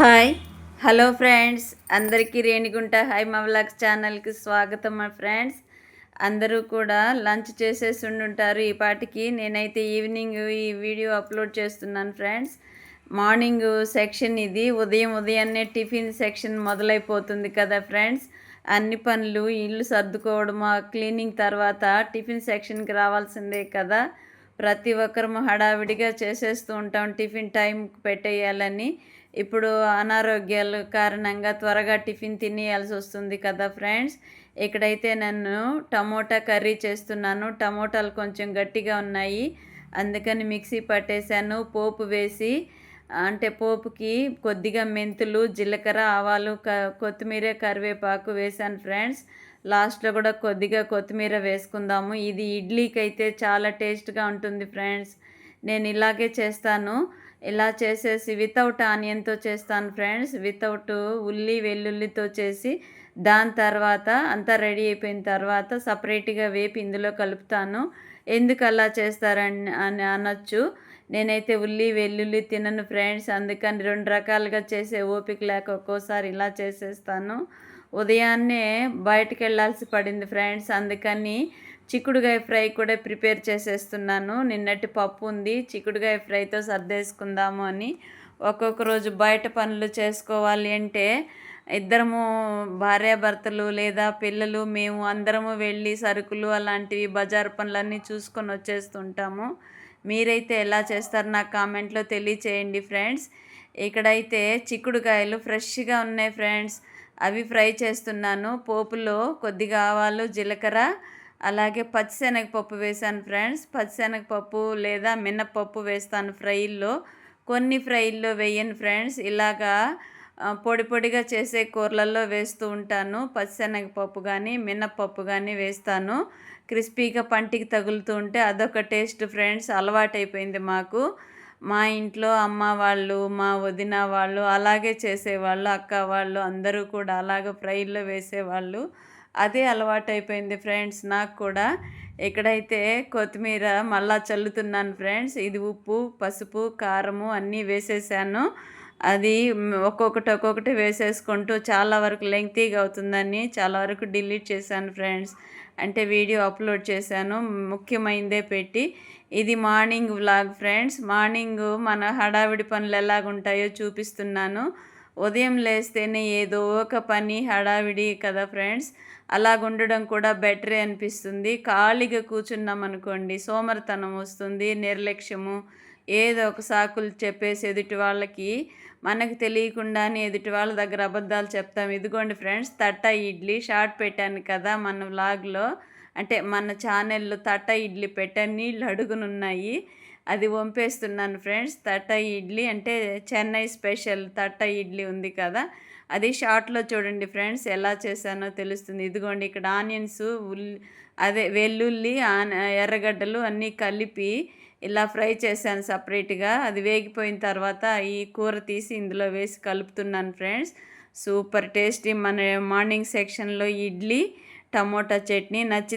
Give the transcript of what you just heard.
Hi. Hello friends. అందరికీ Renigunta high మవ్లాగ్స్ ఛానల్కి స్వాగతం మా ఫ్రెండ్స్. అందరూ కూడా లంచ్ చేసేసి ఉండుంటారు. ఈ పాటికి నేనైతే ఈవినింగ్ ఈ వీడియో అప్లోడ్ చేస్తున్నాను ఫ్రెండ్స్. మార్నింగ్ సెక్షన్ ఇది. ఉదయం ఉదయాన్నే టిఫిన్ సెక్షన్ మొదలైపోతుంది కదా ఫ్రెండ్స్. అన్ని పనులు ఇల్లు సర్దుకోవడం క్లీనింగ్ తర్వాత టిఫిన్ సెక్షన్కి రావాల్సిందే కదా. ప్రతి ఒక్కరము హడావిడిగా చేసేస్తూ ఉంటాం టిఫిన్ టైం పెట్టేయాలని. ఇప్పుడు అనారోగ్యాల కారణంగా త్వరగా టిఫిన్ తినేయాల్సి వస్తుంది కదా ఫ్రెండ్స్. ఇక్కడైతే నన్ను టమోటా కర్రీ చేస్తున్నాను. టమోటాలు కొంచెం గట్టిగా ఉన్నాయి. అందుకని మిక్సీ పట్టేశాను. పోపు వేసి అంటే పోపుకి కొద్దిగా మెంతులు జీలకర్ర ఆవాలు క కొత్తిమీర కరివేపాకు వేశాను ఫ్రెండ్స్. లాస్ట్లో కూడా కొద్దిగా కొత్తిమీర వేసుకుందాము. ఇది ఇడ్లీకి అయితే చాలా టేస్ట్గా ఉంటుంది ఫ్రెండ్స్. నేను ఇలాగే చేస్తాను. ఇలా చేసేసి వితౌట్ ఆనియన్తో చేస్తాను ఫ్రెండ్స్ వితౌట్ ఉల్లి వెల్లుల్లితో చేసి దాని తర్వాత అంతా రెడీ అయిపోయిన తర్వాత సపరేట్గా వేపి ఇందులో కలుపుతాను. ఎందుకు అలా చేస్తారని అని అనొచ్చు. నేనైతే ఉల్లి వెల్లుల్లి తినను ఫ్రెండ్స్ అందుకని రెండు రకాలుగా చేసే ఓపిక లేక ఒక్కోసారి ఇలా చేసేస్తాను. ఉదయాన్నే బయటకు వెళ్ళాల్సి పడింది ఫ్రెండ్స్ అందుకని చిక్కుడుగాయ ఫ్రై కూడా ప్రిపేర్ చేసేస్తున్నాను. నిన్నటి పప్పు ఉంది. చిక్కుడుగాయ ఫ్రైతో సర్దేసుకుందాము అని. ఒక్కొక్క రోజు బయట పనులు చేసుకోవాలి అంటే ఇద్దరము భార్యాభర్తలు లేదా పిల్లలు మేము అందరము వెళ్ళి సరుకులు అలాంటివి బజార్ పనులన్నీ చూసుకొని వచ్చేస్తుంటాము. మీరైతే ఎలా చేస్తారు? నాకు కామెంట్లో తెలియచేయండి ఫ్రెండ్స్. ఇక్కడైతే చిక్కుడుకాయలు ఫ్రెష్గా ఉన్నాయి ఫ్రెండ్స్. అవి ఫ్రై చేస్తున్నాను. పోపులో కొద్దిగా ఆవాలు జీలకర్ర అలాగే పచ్చిశనగపప్పు వేసాను ఫ్రెండ్స్. పచ్చిశనగపప్పు లేదా మినప్పప్పు వేస్తాను ఫ్రైల్లో. కొన్ని ఫ్రైల్లో వేయను ఫ్రెండ్స్. ఇలాగా పొడి పొడిగా చేసే కూరలలో వేస్తూ ఉంటాను. పచ్చిశనగపప్పు కానీ మినప్పప్పు కానీ వేస్తాను. క్రిస్పీగా పంటికి తగులుతూ ఉంటే అదొక టేస్ట్ ఫ్రెండ్స్. అలవాటైపోయింది మాకు. మా ఇంట్లో అమ్మ వాళ్ళు మా వదిన వాళ్ళు అలాగే చేసేవాళ్ళు అక్క వాళ్ళు అందరూ కూడా అలాగ ఫ్రైల్లో వేసేవాళ్ళు. అదే అలవాటైపోయింది ఫ్రెండ్స్ నాకు కూడా. ఇక్కడైతే కొత్తిమీర మళ్ళా చల్లుతున్నాను ఫ్రెండ్స్ ఇది ఉప్పు పసుపు కారము అన్నీ వేసేసాను. అది ఒక్కొక్కటి ఒక్కొక్కటి వేసేసుకుంటూ చాలా వరకు లెంగ్తీగా అవుతుందని చాలా వరకు డిలీట్ చేశాను ఫ్రెండ్స్. అంటే వీడియో అప్లోడ్ చేశాను ముఖ్యమైనదే పెట్టి. ఇది మార్నింగ్ వ్లాగ్ ఫ్రెండ్స్. మార్నింగ్ మన హడావిడి పనులు ఎలాగుంటాయో చూపిస్తున్నాను. ఉదయం లేస్తేనే ఏదో ఒక పని హడావిడి కదా ఫ్రెండ్స్? అలాగుండడం కూడా బెటరే అనిపిస్తుంది. ఖాళీగా కూర్చున్నాం అనుకోండి సోమరతనం వస్తుంది నిర్లక్ష్యము. ఏదో ఒక సాకులు చెప్పేసి ఎదుటి వాళ్ళకి మనకు తెలియకుండానే ఎదుటి వాళ్ళ దగ్గర అబద్ధాలు చెప్తాం. ఇదిగోండి ఫ్రెండ్స్ తట్ట ఇడ్లీ షార్ట్ పెట్టాను కదా మన వ్లాగ్లో. అంటే మన ఛానల్లో తట్ట ఇడ్లీ పెట్టాను నీళ్ళు అడుగునున్నాయి. అది వంపేస్తున్నాను ఫ్రెండ్స్. తట్ట ఇడ్లీ అంటే చెన్నై స్పెషల్ తట్ట ఇడ్లీ ఉంది కదా. అది షార్ట్లో చూడండి ఫ్రెండ్స్ ఎలా చేశానో తెలుస్తుంది. ఇదిగోండి ఇక్కడ ఆనియన్స్ ఉల్లి అదే వెల్లుల్లి ఎర్రగడ్డలు అన్నీ కలిపి ఇలా ఫ్రై చేశాను సపరేట్గా. అది వేగిపోయిన తర్వాత ఈ కూర తీసి ఇందులో వేసి కలుపుతున్నాను ఫ్రెండ్స్. Super tasty. మన మార్నింగ్ సెక్షన్లో ఇడ్లీ టమోటా చట్నీ నచ్చి